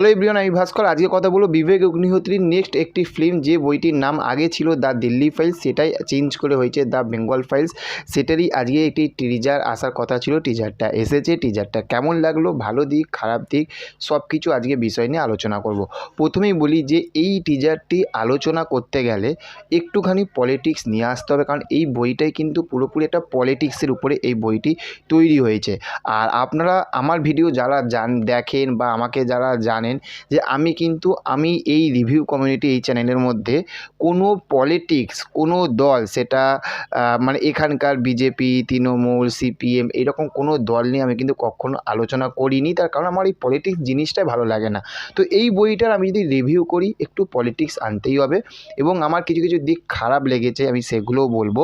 Hello আমি ভাস্কর। আজকে কথা বলব বিবেক অগ্নিহোত্রীর নেক্সট একটি ফিল্ম যে বইটির নাম আগে ছিল দ্য দিল্লি ফাইলস, সেটাই চেঞ্জ করে হয়েছে দ্য বেঙ্গল ফাইলস। সেটারই আজকে একটি টিজার আসার কথা ছিল টিজারটা এসেছে টিজারটা কেমন লাগল? ভালো দিক, খারাপ দিক? সব কিছু আজকে বিষয় নিয়ে আলোচনা করব। প্রথমেই বলি যে এই টিজারটি আলোচনা করতে গেলে একটুখানি পলিটিক্স নিয়ে আসতে হবে। কারণ এই বইটাই কিন্তু পুরোপুরি একটা পলিটিক্সের উপরে এই বইটি তৈরি হয়েছে। আর আপনারা আমার ভিডিও যারা জান, দেখেন বা আমাকে যারা জানেন যে আমি কিন্তু, আমি এই রিভিউ কমিউনিটি এই চ্যানেলের মধ্যে কোনো পলিটিক্স কোনো দল সেটা মানে এখানকার বিজেপি তৃণমূল সিপিএম এরকম কোনো দল নিয়ে আমি কিন্তু কখনো আলোচনা করিনি। তার কারণ আমার এই পলিটিক্স জিনিসটাই ভালো লাগে না। তো এই বইটার আমি যদি রিভিউ করি, একটু পলিটিক্স আনতেই হবে এবং আমার কিছু কিছু দিক খারাপ লেগেছে, আমি সেগুলোও বলব।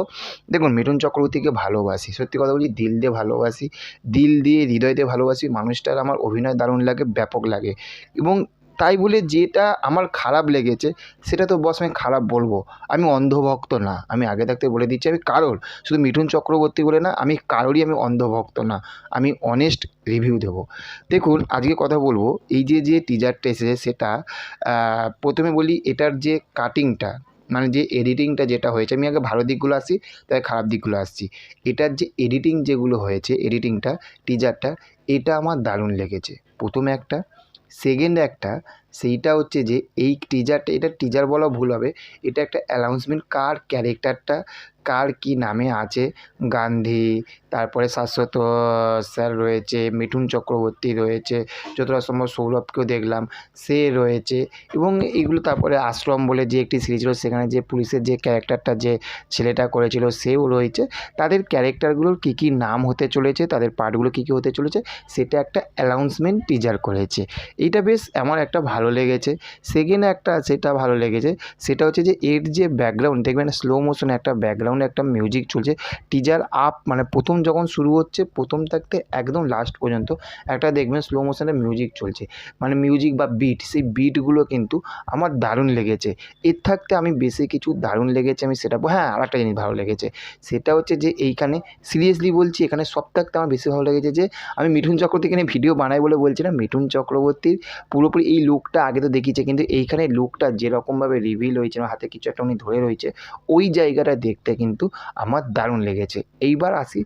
দেখুন, মিঠুন চক্রবর্তীকে ভালোবাসি। সত্যি কথা বলছি দিল দিয়ে ভালোবাসি। দিল দিয়ে হৃদয় দিয়ে ভালোবাসি। মানুষটার আমার অভিনয় দারুণ লাগে, ব্যাপক লাগে। এবং তাই বলে যেটা আমার খারাপ লেগেছে, সেটা তো বস আমি খারাপ বলব। আমি অন্ধভক্ত না। আমি আগে থাকতে বলে দিচ্ছি, আমি কারোর, শুধু মিঠুন চক্রবর্তী বলে না, আমি কারোরই আমি অন্ধভক্ত না। আমি অনেস্ট রিভিউ দেবো। দেখুন, আজকে কথা বলব, এই যে যে টিজারটা এসেছে, সেটা প্রথমে বলি, এটার যে কাটিংটা মানে যে এডিটিংটা যেটা হয়েছে, আমি আগে ভালো দিকগুলো আসছি তাই খারাপ দিকগুলো আসছি। এটার যে এডিটিং যেগুলো হয়েছে এডিটিংটা টিজারটা এটা আমার দারুণ লেগেছে। প্রথমে একটা সেকেন্ড একটা, সেইটা হচ্ছে যে, এই টিজারটা এটা টিজার বলা ভুল হবে, এটা একটা অ্যানাউন্সমেন্ট কার ক্যারেক্টারটা কার কী নামে আছে? গান্ধী, তারপরে শাশ্বত স্যার রয়েছে, মিঠুন চক্রবর্তী রয়েছে, যতটা সম্ভব সৌরভকেও দেখলাম, সে রয়েছে এবং এইগুলো তারপরে আশ্রম বলে যে একটি সিরিজ ছিল সেখানে যে পুলিশের যে ক্যারেক্টারটা যে ছেলেটা করেছিল, সেও রয়েছে। তাদের ক্যারেক্টারগুলোর কী কী নাম হতে চলেছে, তাদের পার্টগুলো কী কী হতে চলেছে, সেটা একটা অ্যানাউন্সমেন্ট টিজার করেছে। এইটা বেশ আমার একটা ভালো লেগেছে। সেকেন্ড একটা সেটা ভালো লেগেছে, সেটা হচ্ছে যে এর যে ব্যাকগ্রাউন্ড, দেখবেন স্লো মোশনে একটা ব্যাকগ্রাউন্ডে একটা মিউজিক চলছে। টিজার আপ মানে প্রথম যখন শুরু হচ্ছে, প্রথম থাকতে একদম লাস্ট পর্যন্ত একটা দেখবেন স্লো মোশনে মিউজিক চলছে। মানে মিউজিক বা বিট সেই বিটগুলো কিন্তু আমার দারুণ লেগেছে। এর থাকতে আমি বেশি কিছু দারুণ লেগেছে আমি সেটা হ্যাঁ আর একটা জিনিস ভালো লেগেছে, সেটা হচ্ছে যে এইখানে সিরিয়াসলি বলছি, এখানে সব থাকতে আমার বেশি ভালো লেগেছে যে আমি মিঠুন চক্রবর্তীকে নিয়ে ভিডিও বানাই বলে বলছি না, মিঠুন চক্রবর্তীর পুরোপুরি এই লুকটা আগে তো দেখিয়েছে, কিন্তু এইখানে লুকটা যেরকমভাবে রিভিল হয়েছে, হাতে কিছু একটা উনি ধরে রয়েছে, ওই জায়গাটা দেখতে কিন্তু আমার দারুণ লেগেছে। এইবার আসি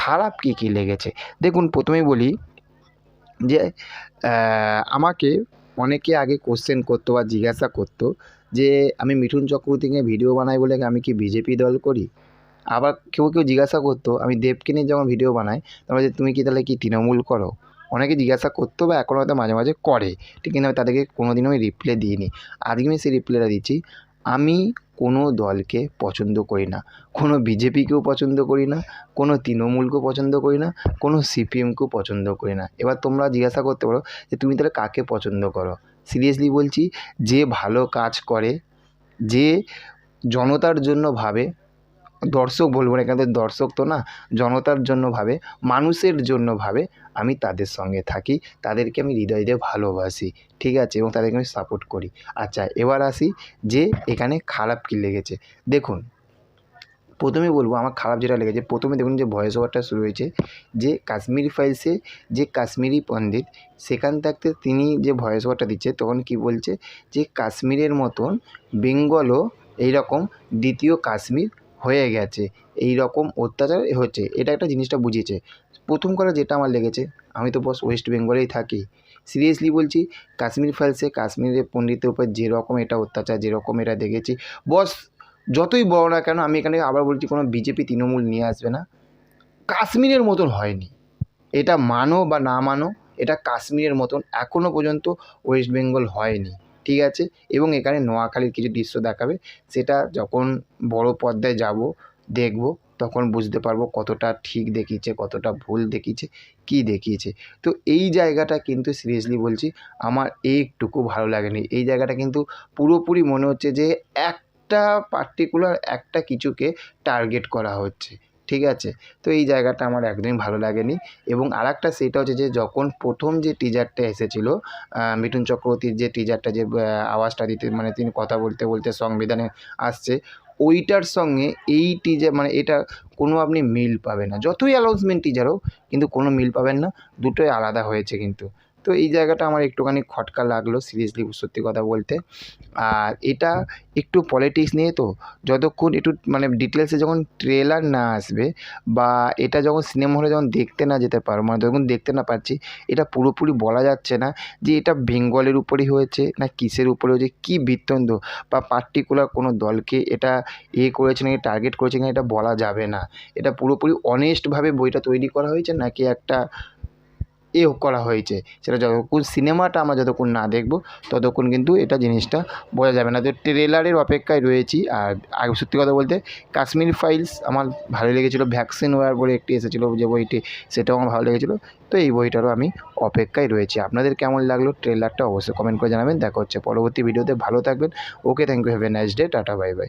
খারাপ কী কী লেগেছে? দেখুন, প্রথমেই বলি যে আমাকে অনেকে আগে কোশ্চেন করতো বা জিজ্ঞাসা করতো যে, আমি মিঠুন চক্রবর্তীকে ভিডিও বানাই বলে আমি কি বিজেপি দল করি? আবার কেউ কেউ জিজ্ঞাসা করতো, আমি দেবকে নিয়ে যখন ভিডিও বানাই তারপরে যে তুমি কি তাহলে কি তৃণমূল করো? অনেকে জিজ্ঞাসা করতো বা এখনও হয়তো মাঝে মাঝে করে, ঠিক কিন্তু আমি তাদেরকে কোনো দিনও আমি রিপ্লাই দিইনি। আজকে আমি সেই রিপ্লাইটা দিচ্ছি। আমি কোনো দলকে পছন্দ করি না। কোনো বিজেপিকেও পছন্দ করি না, কোনো তৃণমূলকেও পছন্দ করি না, কোনো সিপিএমকেও পছন্দ করি না। এবার তোমরা জিজ্ঞাসা করতে পারো যে তুমি তাহলে কাকে পছন্দ করো? সিরিয়াসলি বলছি, যে ভালো কাজ করে, যে জনতার জন্য ভাবে দর্শক বলব না এখানে তো দর্শক তো না, জনতার জন্য ভাবে, মানুষের জন্য ভাবে, আমি তাদের সঙ্গে থাকি, তাদেরকে আমি হৃদয় দিয়ে ভালোবাসি, ঠিক আছে, এবং তাদেরকে আমি সাপোর্ট করি। আচ্ছা এবার আসি যে এখানে খারাপ কী লেগেছে। দেখুন, প্রথমে বলব আমার খারাপ যেটা লেগেছে, প্রথমে দেখুন যে ভয়েস ওভারটা শুরু হয়েছে, যে কাশ্মীরি ফাইলসে যে কাশ্মীরি পণ্ডিত, সেখান থাকতে তিনি যে ভয়েস ওভারটা দিচ্ছে, তখন কি বলছে, যে কাশ্মীরের মতন বেঙ্গলও এইরকম দ্বিতীয় কাশ্মীর হয়ে গেছে। এই রকম অত্যাচার হচ্ছে। এটা একটা জিনিসটা বুঝিয়েছে। প্রথম কথা যেটা আমার লেগেছে, আমি তো বস ওয়েস্ট বেঙ্গলেই থাকি। সিরিয়াসলি বলছি, কাশ্মীর ফাইলসে কাশ্মীরের পণ্ডিতের উপর যেরকম এটা অত্যাচার, যেরকম এটা দেখেছি, বস যতই বড় না কেন আমি এখানে আবার বলছি কোনো বিজেপি তৃণমূল নিয়ে আসবে না। কাশ্মীরের মতন হয়নি। এটা মানো বা না মানো, এটা কাশ্মীরের মতন এখনও পর্যন্ত ওয়েস্ট বেঙ্গল হয়নি। ঠিক আছে? এবং এখানে নোয়াখালীর কিছু দৃশ্য দেখাবে। সেটা যখন বড় পর্দায় যাব, দেখব, তখন বুঝতে পারব কতটা ঠিক দেখিয়েছে, কতটা ভুল দেখিয়েছে, কী দেখিয়েছে। তো এই জায়গাটা কিন্তু সিরিয়াসলি বলছি, আমার একটুকু ভালো লাগেনি। এই জায়গাটা কিন্তু পুরোপুরি মনে হচ্ছে যে একটা পার্টিকুলার একটা কিছুকে টার্গেট করা হচ্ছে। ঠিক আছে? তো এই জায়গাটা আমার একদমই ভালো লাগেনি। এবং আরেকটা সেটা হচ্ছে যে, যখন প্রথম যে টিজারটা এসেছিল মিঠুন চক্রবর্তীর যে টিজারটা যে আওয়াজটা দিতে মানে তিনি কথা বলতে বলতে সংবিধানে আসছে, ওইটার সঙ্গে এই টিজার মানে এটা কোনো আপনি মিল পাবেন না। যতই অ্যানাউন্সমেন্ট টিজার হোক, কিন্তু কোনো মিল পাবেন না। দুটোই আলাদা হয়েছে কিন্তু। তো এই জায়গাটা আমার একটুখানি খটকা লাগল সিরিয়াসলি সত্যি কথা বলতে। আর এটা একটু পলিটিক্স নিয়ে তো, যতক্ষণ একটু মানে ডিটেলসে যখন ট্রেলার না আসবে বা এটা যখন সিনেমা হলে যখন দেখতে না যেতে পারব মানে যখন দেখতে না পাচ্ছি, এটা পুরোপুরি বলা যাচ্ছে না যে এটা বেঙ্গলের উপরেই হয়েছে না কিসের উপরে হয়েছে, কী বৃত্তান্ত বা পার্টিকুলার কোনো দলকে এটা এ করেছে নাকি টার্গেট করেছে কিনা এটা বলা যাবে না। এটা পুরোপুরি অনেস্টভাবে বইটা তৈরি করা হয়েছে নাকি একটা এ করা হয়েছে। সেটা যতক্ষণ সিনেমাটা আমরা যতক্ষণ না দেখব, ততক্ষণ কিন্তু এটা জিনিসটা বোঝা যাবে না। তো ট্রেলারের অপেক্ষায় রয়েছি। আর আর সত্যি কথা বলতে, কাশ্মীর ফাইলস আমার ভালো লেগেছিলো। ভ্যাকসিন ওয়ার বলে একটি এসেছিল যে বইটি, সেটাও আমার ভালো লেগেছিলো। তো এই বইটারও আমি অপেক্ষায় রয়েছি। আপনাদের কেমন লাগল ট্রেলারটা অবশ্যই কমেন্ট করে জানাবেন। দেখা হচ্ছে পরবর্তী ভিডিওতে। ভালো থাকবেন। Okay, thank you. Have a nice day. Tata, bye bye.